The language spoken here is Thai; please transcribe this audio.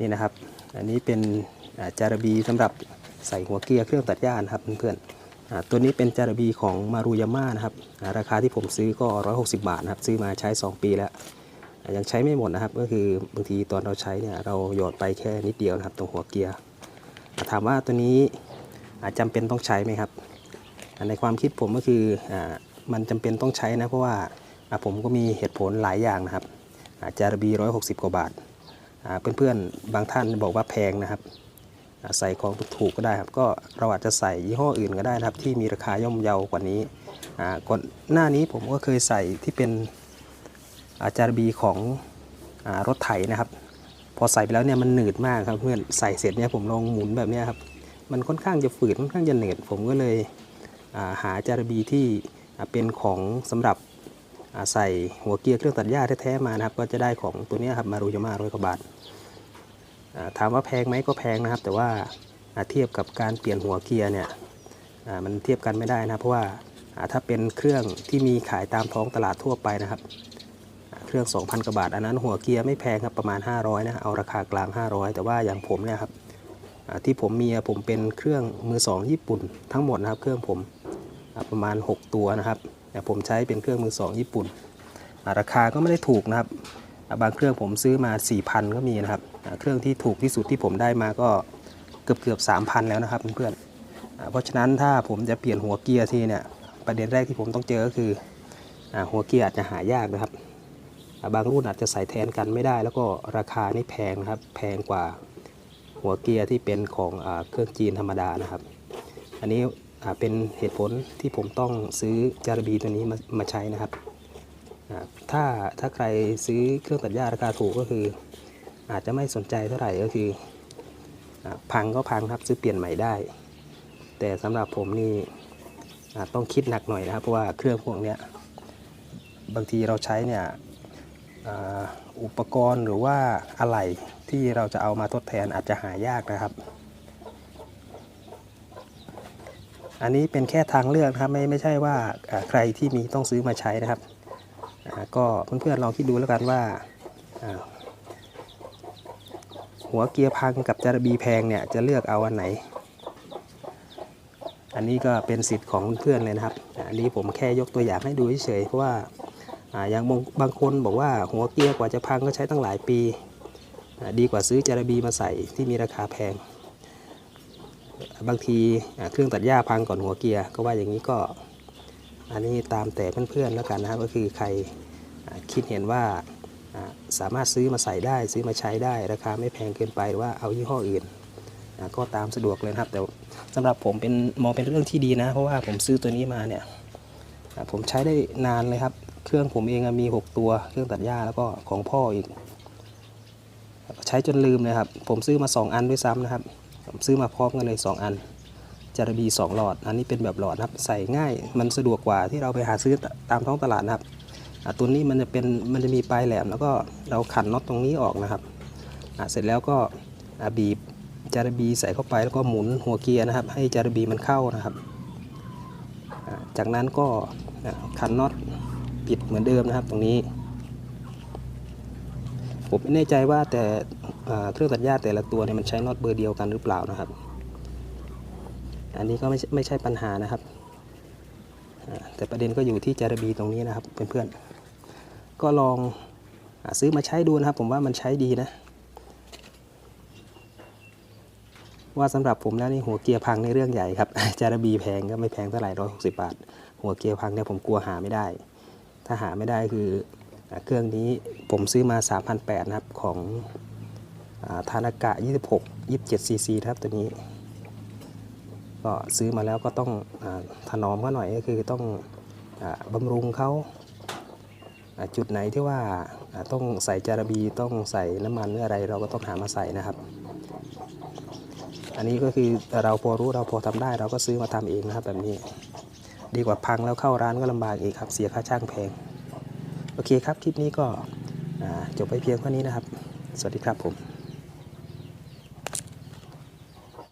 นี่นะครับ อันนี้เป็นจาระบีสำหรับใส่หัวเกียร์เครื่องตัดหญ้านะครับเพื่อนๆตัวนี้เป็นจาระบีของมารุยาม่านะครับราคาที่ผมซื้อก็ 160 บาทนะครับซื้อมาใช้ 2 ปีแล้ว ยังใช้ไม่หมดนะครับ ก็คือบางทีตอนเราใช้เนี่ยเราหยอดไปแค่นิดเดียวนะครับตรงหัวเกียร์ถามว่าตัวนี้อาจำเป็นต้องใช้ไหมครับ ในความคิดผมก็คืออมันจำเป็นต้องใช้นะเพราะว่าผมก็มีเหตุผลหลายอย่างนะครับจาระบี 160 กว่าบาท เพื่อนๆบางท่านบอกว่าแพงนะครับ ใส่ของถูกก็ได้ครับ ก็เราอาจจะใส่ยี่ห้ออื่นก็ได้นะครับ ที่มีราคาย่อมเยาวกว่านี้ก่อนหน้านี้ผมก็เคยใส่ที่เป็นอาจารบีของอรถไถนะครับ พอใส่ไปแล้วเนี่ยมันหนืดมากครับเพื่อนใส่เสร็จเนี่ยผมลองหมุนแบบนี้ครับมันค่อนข้างจะฝืดค่อนข้างจะเหนืดผมก็เลยาหาจารบีที่เป็นของสำหรับ ใส่หัวเกียร์เครื่องตัดหญ้าแท้ๆมานะครับ ก็จะได้ของตัวนี้ครับมารูยาม่าร้อยกว่าบาทถามว่าแพงไหมก็แพงนะครับ แต่ว่าเทียบกับการเปลี่ยนหัวเกียร์เนี่ยมันเทียบกันไม่ได้นะเพราะว่าถ้าเป็นเครื่องที่มีขายตามท้องตลาดทั่วไปนะครับ เครื่อง 2,000กว่าบาท อันนั้นหัวเกียร์ไม่แพงครับประมาณ 500นะเอาราคากลาง 500 แต่ว่าอย่างผมเนี่ยครับที่ผมมีผมเป็นเครื่องมือสองญี่ปุ่นทั้งหมดนะครับ เครื่องผมประมาณ 6 ตัวนะครับ แต่ผมใช้เป็นเครื่องมือสองญี่ปุ่น ราคาก็ไม่ได้ถูกนะครับ บางเครื่องผมซื้อมา 4,000 ก็มีนะครับ เครื่องที่ถูกที่สุดที่ผมได้มาก็เกือบเกือบ3,000 แล้วนะครับเพื่อนๆเพราะฉะนั้นถ้าผมจะเปลี่ยนหัวเกียร์ทีเนี่ยประเด็นแรกที่ผมต้องเจอก็คือหัวเกียร์อาจจะหายากนะครับ บางรุ่นอาจจะใส่แทนกันไม่ได้ แล้วก็ราคานี่แพงนะครับ แพงกว่าหัวเกียร์ที่เป็นของอเครื่องจีนธรรมดานะครับ อันนี้ เป็นเหตุผลที่ผมต้องซื้อจารบีตัวนี้มามาใช้นะครับ ถ้าถ้าใครซื้อเครื่องตัดหญ้าราคาถูกก็คือ อาจจะไม่สนใจเท่าไหร่ก็คืออพังก็พังครับซื้อเปลี่ยนใหม่ได้ แต่สำหรับผมนี่ต้องคิดหนักหน่อยนะครับ เพราะว่าเครื่องพวกนี้บางทีเราใช้เนี่ยอ,อุปกรณ์หรือว่าอะไหล่ที่เราจะเอามาทดแทนอาจจะหายากนะครับ อันนี้เป็นแค่ทางเลือกนะครับไม่ไม่ใช่ว่าใครที่มีต้องซื้อมาใช้นะครับอ่าก็เพื่อนๆลองคิดดูแล้วกันว่า หัวเกียร์พังกับจารบีแพงเนี่ยจะเลือกเอาอันไหน อันนี้ก็เป็นสิทธิ์ของเพื่อนเลยนะครับ อันนี้ผมแค่ยกตัวอย่างให้ดูเฉยๆเพราะว่าอย่างบางคนบอกว่าหัวเกียร์กว่าจะพังก็ใช้ตั้งหลายปี ดีกว่าซื้อจารบีมาใส่ที่มีราคาแพง บางทีเครื่องตัดหญ้าพังก่อนหัวเกียร์ก็ว่าอย่างนี้ก็ อันนี้ตามแต่เพื่อนๆแล้วกันนะครับ ก็คือใครคิดเห็นว่าสามารถซื้อมาใส่ได้ซื้อมาใช้ได้ราคาไม่แพงเกินไปหรือว่าเอายี่ห้ออื่นก็ตามสะดวกเลยนะครับ แต่สำหรับผมเป็นมองเป็นเรื่องที่ดีนะ เพราะว่าผมซื้อตัวนี้มาเนี่ยผมใช้ได้นานเลยครับ เครื่องผมเองมี 6 ตัวเครื่องตัดหญ้าแล้วก็ของพ่ออีก ใช้จนลืมเลยครับ ผมซื้อมา 2 อันด้วยซ้ำนะครับ ผมซื้อมาพร้อมกันเลย 2 อันจารบี2หลอด อันนี้เป็นแบบหลอดนะครับ ใส่ง่าย มันสะดวกกว่าที่เราไปหาซื้อตามท้องตลาดนะครับตัวนี้มันจะเป็น มันจะมีปลายแหลม แล้วก็เราขันน็อตตรงนี้ออกนะครับ เสร็จแล้วก็บีบจารบีใส่เข้าไปแล้วก็หมุนหัวเกียร์นะครับ ให้จารบีมันเข้านะครับ จากนั้นก็ขันน็อตปิดเหมือนเดิมนะครับ ตรงนี้ ผมไม่แน่ใจว่าแต่ เครื่องตัดหญ้าแต่ละตัวเนี่ยมันใช้น็อตเบอร์เดียวกันหรือเปล่านะครับ อันนี้ก็ไม่ใช่ไม่ใช่ปัญหานะครับ แต่ประเด็นก็อยู่ที่จารบีตรงนี้นะครับเพื่อนๆก็ลองอซื้อมาใช้ดูนะครับ ผมว่ามันใช้ดีนะ ว่าสำหรับผมแล้วนี่หัวเกียร์พังในเรื่องใหญ่ครับ จารบีแพงก็ไม่แพงเท่าไหร่ร้อยหกสิบบาท หัวเกียร์พังเนี่ยผมกลัวหาไม่ได้ ถ้าหาไม่ได้คืออเครื่องนี้ผมซื้อมา 3,800นะครับของ ทานากะ26 27 cc ครับตัวนี้ ก็ซื้อมาแล้วก็ต้องอถนอมเขาหน่อยก็คือต้องอบำรุงเขาจุดไหนที่ว่าต้องใส่จารบีต้องใส่น้ำมันหรืออะไรเราก็ต้องหามาใส่นะครับ อันนี้ก็คือเราพอรู้เราพอทำได้เราก็ซื้อมาทำเองนะครับแบบนี้ ดีกว่าพังแล้วเข้าร้านก็ลำบากอีกครับเสียค่าช่างแพง โอเคครับคลิปนี้ก็จบไปเพียงเท่านี้นะครับ สวัสดีครับผม